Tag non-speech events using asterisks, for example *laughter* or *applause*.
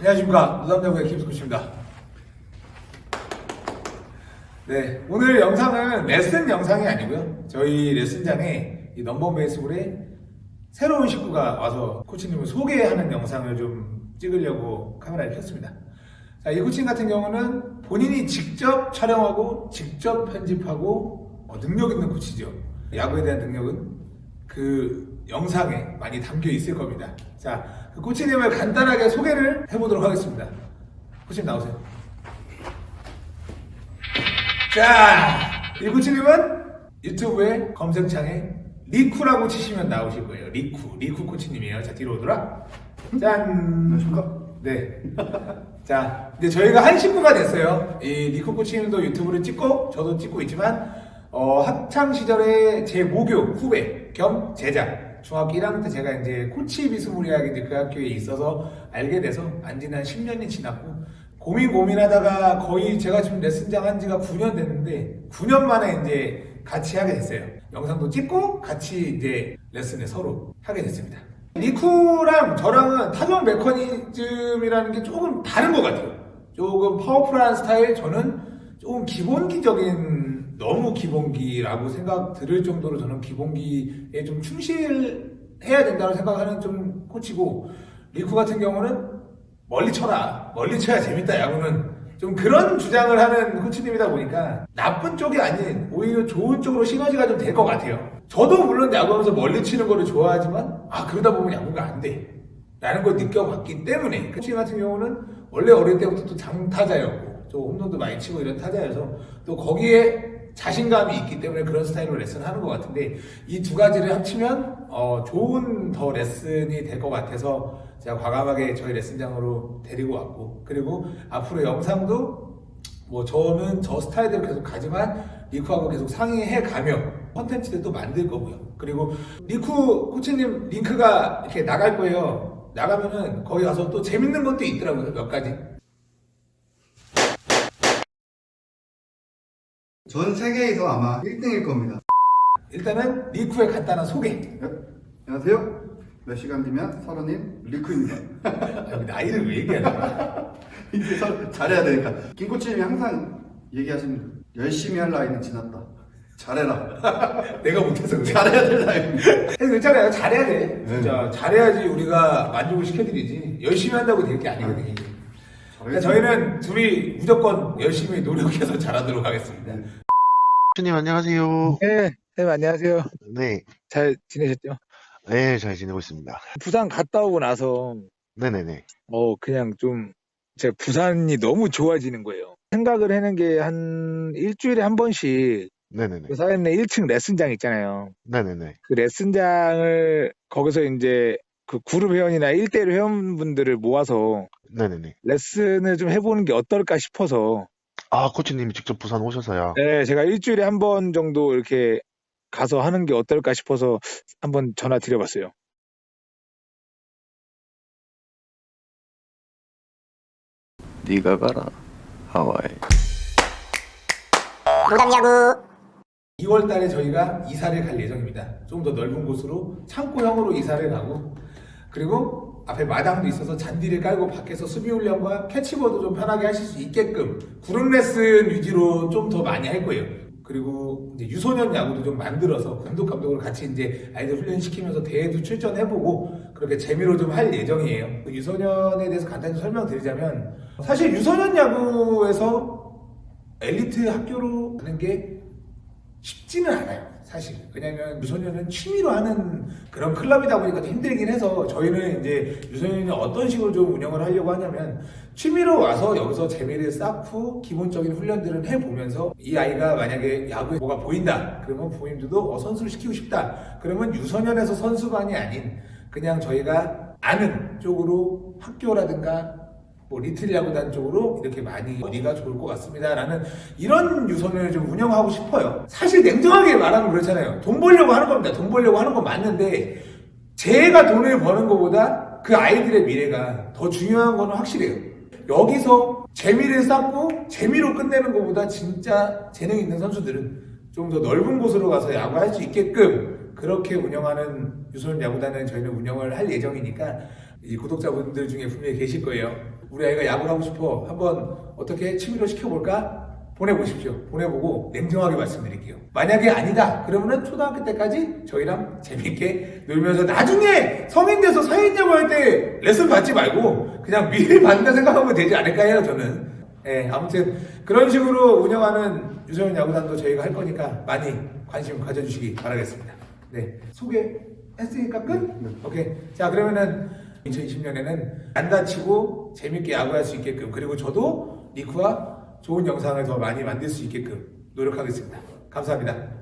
안녕하십니까 노담야구의 김수구입니다. 네 오늘 영상은 레슨 영상이 아니고요 저희 레슨장에 이 넘버 베이스볼에 새로운 식구가 와서 코치님을 소개하는 영상을 좀 찍으려고 카메라를 켰습니다. 자, 이 코치님 같은 경우는 본인이 직접 촬영하고 직접 편집하고 어, 능력 있는 코치죠. 야구에 대한 능력은 그 영상에 많이 담겨 있을 겁니다. 자, 그 코치님을 간단하게 소개를 해보도록 하겠습니다. 코치님 나오세요. 자, 이 코치님은 유튜브에 검색창에 리쿠라고 치시면 나오실 거예요. 리쿠, 리쿠 코치님이에요. 자, 뒤로 오더라. 짠. 안녕하십니까? 네. 자, 이제 저희가 한 식구가 됐어요. 이 리쿠 코치님도 유튜브를 찍고, 저도 찍고 있지만, 어, 학창 시절에 제 모교 후배 겸 제자. 중학교 1학년 때 제가 이제 코치 비스무리하게 이제 그 학교에 있어서 알게 돼서 안지는 한 10년이 지났고, 고민 고민하다가 거의 제가 지금 레슨장 한 지가 9년 됐는데, 9년 만에 이제 같이 하게 됐어요. 영상도 찍고 같이 이제 레슨을 서로 하게 됐습니다. 리쿠랑 저랑은 타격 메커니즘이라는 게 조금 다른 것 같아요. 조금 파워풀한 스타일, 저는 조금 기본기적인, 너무 기본기라고 생각 들을 정도로 저는 기본기에 좀 충실해야 된다고 생각하는 좀 코치고, 리쿠 같은 경우는 멀리 쳐라. 멀리 쳐야 재밌다, 야구는. 좀 그런 주장을 하는 코치님이다 보니까 나쁜 쪽이 아닌 오히려 좋은 쪽으로 시너지가 좀 될 것 같아요. 저도 물론 야구하면서 멀리 치는 거를 좋아하지만 아 그러다 보면 야구가 안 돼. 라는 걸 느껴봤기 때문에 코치 같은 경우는 원래 어릴 때부터 또 장타자였고 또 홈런도 많이 치고 이런 타자여서 또 거기에 자신감이 있기 때문에 그런 스타일로 레슨하는 것 같은데 이 두 가지를 합치면 어, 좋은 더 레슨이 될 것 같아서 제가 과감하게 저희 레슨장으로 데리고 왔고 그리고 앞으로 영상도 뭐 저는 저 스타일대로 계속 가지만 리쿠하고 계속 상의해 가며 컨텐츠들도 만들 거고요. 그리고 리쿠 코치님 링크가 이렇게 나갈 거예요. 나가면은 거기 가서 또 재밌는 것도 있더라고요. 몇 가지. 전 세계에서 아마 1등일 겁니다. 일단은 리쿠의 간단한 소개. 네. 안녕하세요. 몇 시간 뒤면 서른인 리쿠입니다. 아, 여기 나이를 왜 얘기하는 거야? *laughs* 이제 서, 잘해야 되니까. 김 코치님이 항상 얘기하십니다. 열심히 할 나이는 지났다. 잘해라. *laughs* 내가 못해서 그래. 잘해야 될 나이입니다. 그래서 있잖아요. 잘해야 돼. 진짜 잘해야지 우리가 만족을 시켜드리지. 열심히 한다고 될 게 아니거든요. 이게. 그러니까 저희는 둘이 무조건 열심히 노력해서 잘하도록 하겠습니다. 주님 안녕하세요. 네, 네, 안녕하세요. 네, 잘 지내셨죠? 네, 잘 지내고 있습니다. 부산 갔다 오고 나서, 네네네. 어, 그냥 좀, 제가 부산이 너무 좋아지는 거예요. 생각을 하는 게 한 일주일에 한 번씩, 네네네. 그 사연에 1층 레슨장 있잖아요. 네네네. 그 레슨장을, 거기서 이제 그 그룹 회원이나 1대1 회원분들을 모아서 네네네. 레슨을 좀 해보는 게 어떨까 싶어서, 아, 코치님이 직접 부산 오셔서요. 네, 제가 일주일에 한 번 정도 이렇게 가서 하는 게 어떨까 싶어서 한번 전화 드려봤어요. 네가 가라 하와이 2월 달에 저희가 이사를 갈 예정입니다. 좀 더 넓은 곳으로 창고형으로 이사를 가고 그리고 앞에 마당도 있어서 잔디를 깔고 밖에서 수비 훈련과 캐치볼도 좀 편하게 하실 수 있게끔 그룹 레슨 위주로 좀 더 많이 할 거예요. 그리고 이제 유소년 야구도 좀 만들어서 감독 감독을 같이 이제 아이들 훈련시키면서 대회도 출전해보고 그렇게 재미로 좀 할 예정이에요. 그 유소년에 대해서 간단히 설명드리자면 사실 유소년 야구에서 엘리트 학교로 가는 게 쉽지는 않아요. 사실. 왜냐면 유소년은 취미로 하는 그런 클럽이다 보니까 좀 힘들긴 해서 저희는 이제 유소년이 어떤 식으로 좀 운영을 하려고 하냐면 취미로 와서 여기서 재미를 쌓고 기본적인 훈련들을 해보면서 이 아이가 만약에 야구에 뭐가 보인다. 그러면 부모님들도 어, 선수를 시키고 싶다. 그러면 유소년에서 선수반이 아닌 그냥 저희가 아는 쪽으로 학교라든가 뭐 리틀 야구단 쪽으로 이렇게 많이 어디가 좋을 것 같습니다라는 이런 유선을 좀 운영하고 싶어요. 사실 냉정하게 말하면 그렇잖아요. 돈 벌려고 하는 겁니다. 돈 벌려고 하는 건 맞는데 제가 돈을 버는 것보다 그 아이들의 미래가 더 중요한 거는 확실해요. 여기서 재미를 쌓고 재미로 끝내는 것보다 진짜 재능 있는 선수들은 좀 더 넓은 곳으로 가서 야구할 수 있게끔 그렇게 운영하는 유소년 야구단은 저희는 운영을 할 예정이니까 이 구독자분들 중에 분명히 계실 거예요. 우리 아이가 야구를 하고 싶어 한번 어떻게 취미로 시켜볼까? 보내보십시오. 보내보고 냉정하게 말씀드릴게요. 만약에 아니다. 그러면은 초등학교 때까지 저희랑 재밌게 놀면서 나중에 성인 돼서 사회인야구 할때 레슨 받지 말고 그냥 미리 *laughs* 받는다 생각하면 되지 않을까 해요, 저는. 예, 아무튼 그런 식으로 운영하는 유소년 야구단도 저희가 할 거니까 많이 관심 가져주시기 바라겠습니다. 네, 소개했으니까 끝? 오케이. 자, 그러면은 2020년에는 안 다치고 재밌게 야구할 수 있게끔 그리고 저도 니쿠와 좋은 영상을 더 많이 만들 수 있게끔 노력하겠습니다. 감사합니다.